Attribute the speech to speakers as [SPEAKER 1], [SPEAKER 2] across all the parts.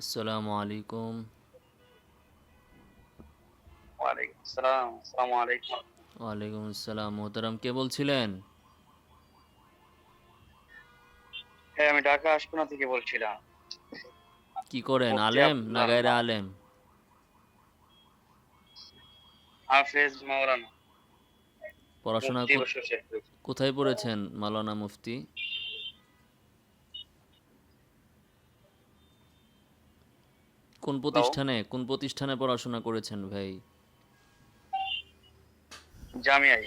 [SPEAKER 1] আসসালামু আলাইকুম।
[SPEAKER 2] ওয়ালাইকুম আসসালাম আসসালামু আলাইকুম।
[SPEAKER 1] ওয়ালাইকুম আসসালাম মোহতারাম কে বলছিলেন?
[SPEAKER 2] হ্যাঁ আমি ঢাকা আশকোনা থেকে বলছিলাম।
[SPEAKER 1] কি করেন আলেম না গায়রে। আলেম?
[SPEAKER 2] হাফেজ মাওলানা।
[SPEAKER 1] পড়াশোনা কোথায় পড়েছেন মাওলানা মুফতি? কোন প্রতিষ্ঠানে কোন প্রতিষ্ঠানে পড়াশোনা করেছেন ভাই?
[SPEAKER 2] জামিয়াই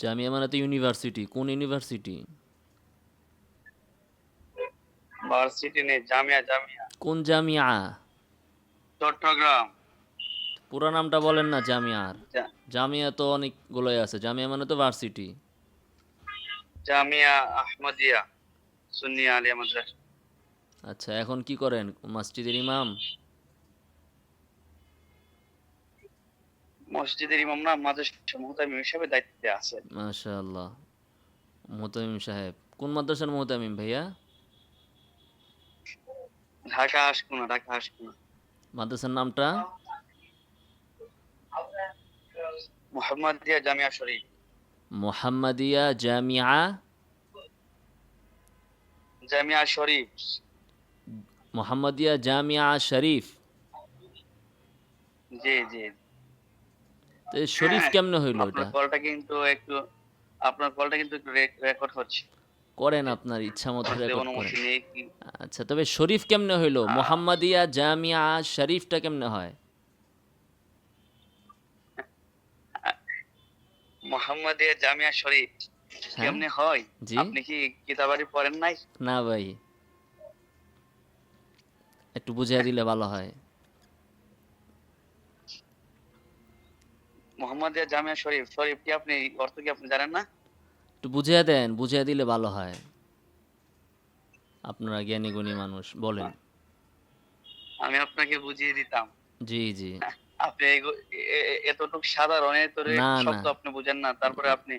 [SPEAKER 1] জামিয়া মানে তো ইউনিভার্সিটি। কোন ইউনিভার্সিটি?
[SPEAKER 2] ভার্সিটি নেই জামিয়া জামিয়া।
[SPEAKER 1] কোন জামিয়া?
[SPEAKER 2] চট্টগ্রাম।
[SPEAKER 1] পুরো নামটা বলেন না জামিয়ার। জামিয়া তো অনেক অনেকগুলোই আছে। জামিয়া মানে তো ভার্সিটি।
[SPEAKER 2] জামিয়া আহমদিয়া সুন্নি আলিয়া মাদ্রাসা।
[SPEAKER 1] আচ্ছা এখন কি করেন? মসজিদের ইমাম?
[SPEAKER 2] মসজিদের ইমাম না মাদ্রাসা মুহতামিম হিসেবে দায়িত্বে আছেন।
[SPEAKER 1] মাশাআল্লাহ। মোহতামিম সাহেব কোন মাদ্রাসার মোহতামিম ভাইয়া?
[SPEAKER 2] ঢাকা আশকোনা ঢাকা আশকোনা
[SPEAKER 1] মাদ্রাসার নামটা?
[SPEAKER 2] মোহাম্মদিয়া জামিয়া শরীফ।
[SPEAKER 1] মোহাম্মদিয়া জামিয়া?
[SPEAKER 2] জামিয়া শরীফ।
[SPEAKER 1] মোহাম্মদিয়া জামিয়া শরীফ।
[SPEAKER 2] জি জি।
[SPEAKER 1] তো শরীফ কেমনে হইল
[SPEAKER 2] আপনার কলটা কিন্তু একটু আপনার কলটা কিন্তু রেকর্ড হচ্ছে।
[SPEAKER 1] করেন আপনার ইচ্ছা মতো রেকর্ড করেন। আচ্ছা তবে শরীফ কেমনে হইল? মোহাম্মদিয়া জামিয়া শরীফটা কেমনে হয়?
[SPEAKER 2] মোহাম্মদিয়া জামিয়া শরীফ
[SPEAKER 1] হ্যাঁ।
[SPEAKER 2] কেমনে হয়। আপনি কি কিতাবারি পড়েন নাই?
[SPEAKER 1] না ভাই। একটু বুঝিয়ে দিলে ভালো হয়।
[SPEAKER 2] মোহাম্মদিয়া জামিয়া শরীফ শরীফ কি আপনি অর্থ কি আপনি জানেন না?
[SPEAKER 1] একটু বুঝিয়ে দেন বুঝিয়ে দিলে ভালো হয়। আপনারা জ্ঞানী গুণী মানুষ বলেন।
[SPEAKER 2] আমি আপনাকে বুঝিয়ে দিতাম।
[SPEAKER 1] জি জি।
[SPEAKER 2] আপনি এতটুক সাধারণ এত
[SPEAKER 1] না,
[SPEAKER 2] শব্দ আপনি বুঝেন না তারপরে আপনি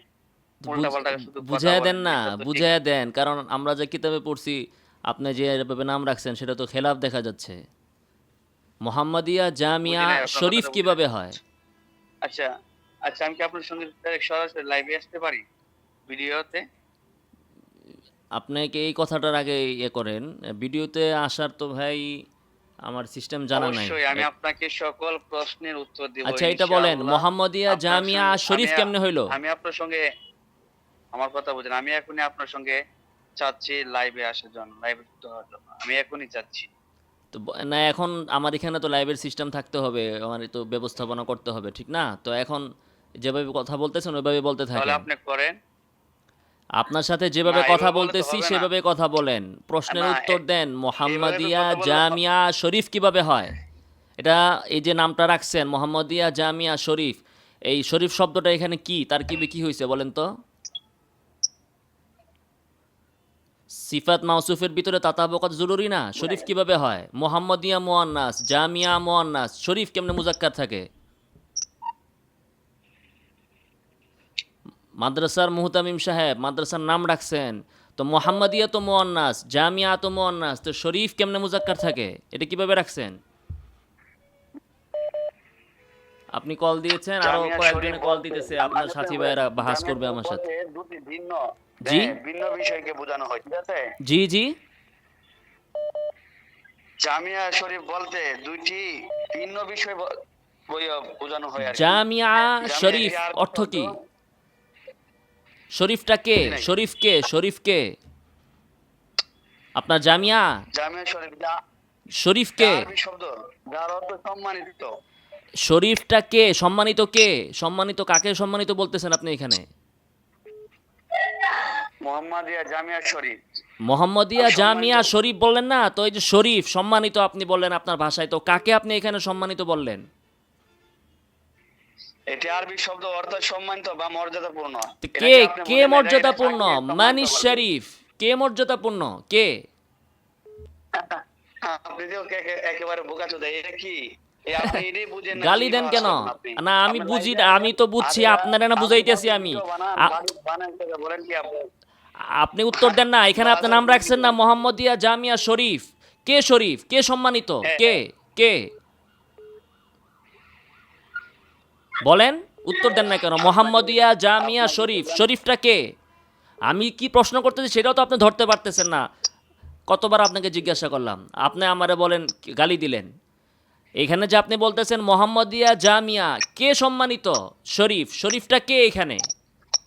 [SPEAKER 2] কথা
[SPEAKER 1] দেন না বুঝাইয়া দেন কারণ আমরা যে কিতাবে পড়ছি আপনি যে এভাবে নাম রাখছেন সেটা তো খেলাফ দেখা যাচ্ছে। মোহাম্মদিয়া জামিয়া শরীফ কীভাবে হয়?
[SPEAKER 2] আচ্ছা আচ্ছা আমি কি আপনার সঙ্গে সরাসরি লাইভে আসতে পারি? ভিডিওতে?
[SPEAKER 1] আপনাকে এই কথাটার আগে ইয়ে করেন? ভিডিওতে আসার তো ভাই আমার সিস্টেম জানা নাই।
[SPEAKER 2] আমি আপনাকে সকল প্রশ্নের উত্তর দেব
[SPEAKER 1] আচ্ছা এটা বলেন। মোহাম্মদিয়া জামিয়া শরীফ কেমনে হইল?
[SPEAKER 2] আমি আপনার সঙ্গে আমার কথা বুঝেন আমি এখনই আপনার সঙ্গে চাচ্ছি লাইভে আসার জন্য লাইভে আমি এখনই চাচ্ছি।
[SPEAKER 1] তো না এখন আমার এখানে তো লাইভের সিস্টেম থাকতে হবে আমার তো ব্যবস্থাপনা করতে হবে ঠিক না? তো এখন যেভাবে কথা বলতেছেন ওইভাবে বলতে
[SPEAKER 2] তাহলে
[SPEAKER 1] থাকেন
[SPEAKER 2] আপনি করেন।
[SPEAKER 1] আপনার সাথে যেভাবে কথা বলতেছি সেভাবে কথা বলেন। প্রশ্নের উত্তর দেন মোহাম্মদিয়া জামিয়া শরীফ কীভাবে হয়? এটা এই যে নামটা রাখছেন মোহাম্মদিয়া জামিয়া শরীফ এই শরীফ শব্দটা এখানে কি? তার কি কি হয়েছে বলেন তো? সিফাত মাউসুফের ভিতরে তাতাবকাত জরুরি না? শরীফ কীভাবে হয়? মোহাম্মদিয়া মোয়ান্নাস জামিয়া মোয়ান্নাস শরীফ কেমনে মুজাক্কার থাকে? মাদ্রাসার মুহতামিম সাহেব মাদ্রাসার নাম রাখছেন। তো মোহাম্মদিয়া তো মোয়ান্নাস জামিয়া তো মোয়ান্নাস তো শরীফ কেমনে মুজাক্কার থাকে? এটা কীভাবে রাখছেন? আপনি কল দিয়েছেন
[SPEAKER 2] আরও
[SPEAKER 1] কয়েকজনে কল দিতেছে আপনার সাথী ভাইয়েরা বাহাস করবে আমার সাথে।
[SPEAKER 2] দুটি ভিন্ন
[SPEAKER 1] জি?
[SPEAKER 2] হ্যাঁ, ভিন্ন বিষয়কে বোঝানো হয় ঠিক আছে?
[SPEAKER 1] জি জি।
[SPEAKER 2] জামিয়া শরীফ বলতে দুইটি ভিন্ন বিষয় বোঝানো হয়
[SPEAKER 1] জামিয়া
[SPEAKER 2] জামিয়া
[SPEAKER 1] শরীফ অর্থ কি? শরীফটা কে? শরীফ কে শরীফ কে আপনার জামিয়া?
[SPEAKER 2] জামিয়া শরীফ
[SPEAKER 1] শরীফ কে
[SPEAKER 2] শব্দ যার অর্থ সম্মানিত।
[SPEAKER 1] শরীফটা কে? সম্মানিত কে? সম্মানিত কাকে সম্মানিত বলতেছেন আপনি এখানে?
[SPEAKER 2] মোহাম্মদিয়া জামিয়া শরীফ।
[SPEAKER 1] মোহাম্মদিয়া
[SPEAKER 2] সম্মানিত।
[SPEAKER 1] জামিয়া শরীফ বললেন না তো এই যে শরীফ সম্মানিত আপনি বললেন আপনার ভাষায় তো কাকে আপনি এখানে সম্মানিত বললেন?
[SPEAKER 2] এটি আরবি শব্দ অর্থ সম্মানিত বা মর্যাদাপূর্ণ।
[SPEAKER 1] কে
[SPEAKER 2] কে
[SPEAKER 1] মর্যাদাপূর্ণ? মানিস শরীফ কে মর্যাদাপূর্ণ? কে?
[SPEAKER 2] আপনি যে ওকে একে- একেবারে এটা কি? এ আপনি এটাই বুঝেন না,
[SPEAKER 1] গালি দেন কেন? না আমি বুঝি আমি তো বুঝছি আপনারা না বুঝাইতেছি আমি।
[SPEAKER 2] আপনি
[SPEAKER 1] উত্তর দেন না এখানে আপনার নাম রাখছেন না মোহাম্মদিয়া জামিয়া শরীফ। কে শরীফ? কে সম্মানিত?
[SPEAKER 2] হ্যাঁ,
[SPEAKER 1] কে? কে? বলেন উত্তর দেন না কেন মোহাম্মদিয়া জামিয়া শরীফ। শরীফটা কে? আমি কি প্রশ্ন করতেছি সেটাও তো আপনি ধরতে পারতেছেন না। কতবার আপনাকে জিজ্ঞাসা করলাম আপনি আমারে বলেন গালি দিলেন। এখানে যে আপনি বলতেছেন মোহাম্মদিয়া জামিয়া কে সম্মানিত? শরীফ। শরীফটা কে এখানে?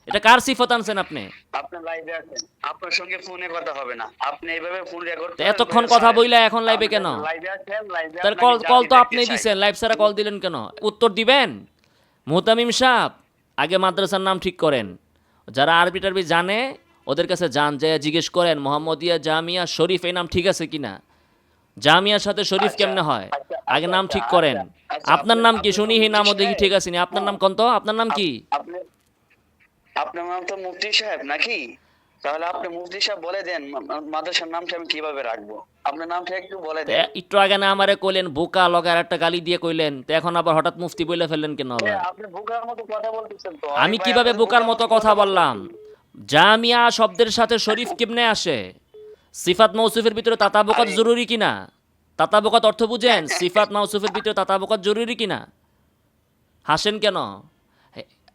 [SPEAKER 1] এটা কার সিফত আনছেন আপনি?
[SPEAKER 2] আপনি লাইভে আছেন। আপনার সঙ্গে ফোনে কথা হবে না। আপনি এইভাবে ফোন রেকর্ড
[SPEAKER 1] এতক্ষণ কথা বইলা এখন লাইভে কেন?
[SPEAKER 2] লাইভে আছেন লাইভে
[SPEAKER 1] তার কল কল তো আপনি দিছেন লাইভ ছাড়া কল দিলেন কেন? উত্তর দিবেন? মুহতামিম সাহ আগে মাদ্রাসার নাম ঠিক করেন। যারা আরবি টারবি জানে ওদের কাছে যান যে জিজ্ঞেস করেন মোহাম্মদিয়া জামিয়া শরীফ এই নাম ঠিক আছে কিনা? জামিয়ার সাথে শরীফ
[SPEAKER 2] আচ্ছা,
[SPEAKER 1] কেমনে হয়?
[SPEAKER 2] আচ্ছা,
[SPEAKER 1] আগে নাম
[SPEAKER 2] আচ্ছা,
[SPEAKER 1] ঠিক করেন। আপনার নাম কি? শুনি এই নামও দেখি ঠিক আছে আপনার নাম কোন তো আপনার নাম কি?
[SPEAKER 2] আপনার নাম তো মুফতি সাহেব নাকি? তাহলে আপনি মুফতি সাহেব বলে দেন মাদ্রাসার নামটা আমি কীভাবে রাখব? আপনার নামটা একটু বলে দেন।
[SPEAKER 1] একটু আগে না আমারে কইলেন বোকা লগার একটা গালি দিয়ে কইলেন তো এখন আবার হঠাৎ মুফতি বলে ফেললেন কেন আবার?
[SPEAKER 2] আপনি বোকার মতো কথা বলতেছেন তো
[SPEAKER 1] আমি কীভাবে বোকার মতো কথা বললাম? জামিয়া শব্দের সাথে শরীফ কেমনে আসে? সিফাত মৌসুফের ভিতরে তাতাবকাত জরুরি কিনা? তাতাবকাত অর্থ বুঝেন? সিফাত মৌসুফের ভিতরে তাতাবকাত জরুরি কিনা? হাসেন কেন?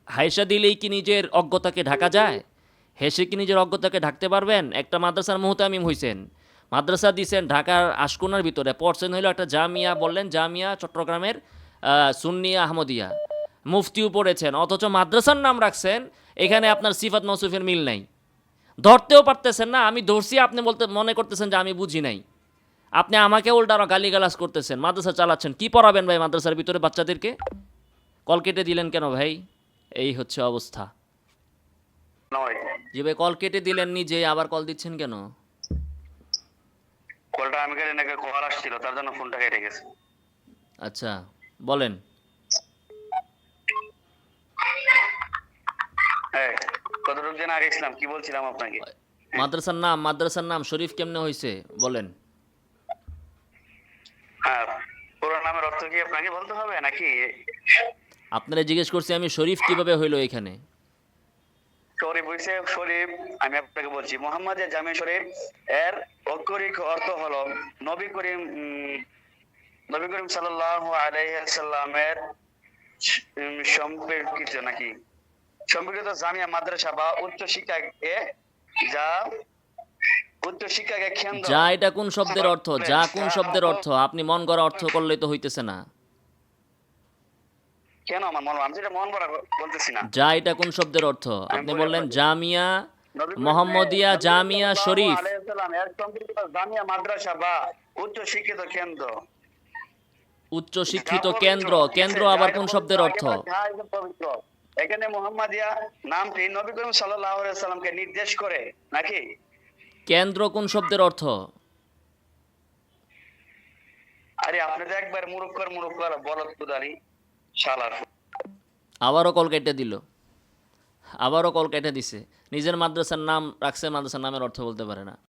[SPEAKER 1] হাইসা দিলেই কি নিজের অজ্ঞতাকে ঢাকা যায়? হেসে কি নিজের অজ্ঞতাকে ঢাকতে পারবেন? একটা মাদ্রাসার মুহতামিম হইছেন। মাদ্রাসা দিছেন ঢাকার আশকোনার ভিতরে। পড়ছেন হইল একটা জামিয়া, বললেন জামিয়া চট্টগ্রামের সুন্নিয়া আহমদিয়া। মুফতিও পড়েছেন, অথচ মাদ্রাসার নাম রাখছেন, এখানে আপনার সিফাত মৌসুফের মিল নাই। ধরতেও পারতেছেন না, আমি ধরছি, আপনি বলতে, মনে করতেছেন যে আমি বুঝি নাই। আপনি আমাকে উল্টা আরও গালিগালাজ করতেছেন, মাদ্রাসা চালাচ্ছেন, কি পড়াবেন ভাই মাদ্রাসার ভিতরে বাচ্চাদেরকে? কল কেটে দিলেন কেন ভাই? এই হচ্ছে অবস্থা।
[SPEAKER 2] নয়।
[SPEAKER 1] জি ভাই কল কেটে দিলেন নিজে আবার কল দিচ্ছেন কেন?
[SPEAKER 2] কলটা আমি কেটে নাকি কল আসছিল তার জন্য ফোনটা কেটে গেছে।
[SPEAKER 1] আচ্ছা বলেন।
[SPEAKER 2] কতটুকু দিন আগে ছিলাম কি বলছিলাম আপনাকে?
[SPEAKER 1] মাদ্রাসার নাম মাদ্রাসার নাম শরীফ কেমনে হয়েছে বলেন।
[SPEAKER 2] হ্যাঁ পুরো নামের অর্থ কি আপনাকে বলতে হবে নাকি?
[SPEAKER 1] আপনারা জিজ্ঞেস করছি আমি শরীফ কীভাবে হইল এখানে?
[SPEAKER 2] শরীফ হইছে শরীফ আমি আপনাকে বলছি মোহাম্মদ জামি শরীফ এর অক্ষরিক অর্থ হলো নবী করিম নবী করিম সাল্লাল্লাহু আলাইহি সাল্লামের সম্পর্কিত নাকি? সম্পর্কিত জামিয়া মাদ্রাসা বা উচ্চ শিক্ষাকে যা উচ্চ শিক্ষাকে কেন্দ্র
[SPEAKER 1] যা এটা কোন শব্দের অর্থ? যা কোন শব্দের অর্থ? আপনি মন গড়া অর্থ করলে তো হইতেছে না।
[SPEAKER 2] কেন আমার মন আমি যেটা মন বলতেছি না?
[SPEAKER 1] যা এটা কোন শব্দের অর্থ? আপনি বললেন জামিয়া মোহাম্মদিয়া জামিয়া শরীফ।
[SPEAKER 2] জামিয়া মাদ্রাসা বা উচ্চ শিক্ষিত কেন্দ্র।
[SPEAKER 1] উচ্চ শিক্ষিত কেন্দ্র কেন্দ্র আবার কোন শব্দের অর্থ?
[SPEAKER 2] এখানে মোহাম্মদিয়া নামটি নবী করিম সাল্লাল্লাহু আলাইহি সাল্লামকে নির্দেশ করে নাকি?
[SPEAKER 1] কেন্দ্র কোন শব্দের অর্থ?
[SPEAKER 2] আরে আপনি তো একবার মুরুক্কর মুরুক্কর বলদ কুদারি
[SPEAKER 1] আবারও কল কেটে দিল। আবারও কল কেটে দিছে। নিজের মাদ্রাসার নাম রাখছে, মাদ্রাসার নামের অর্থ বলতে পারে না।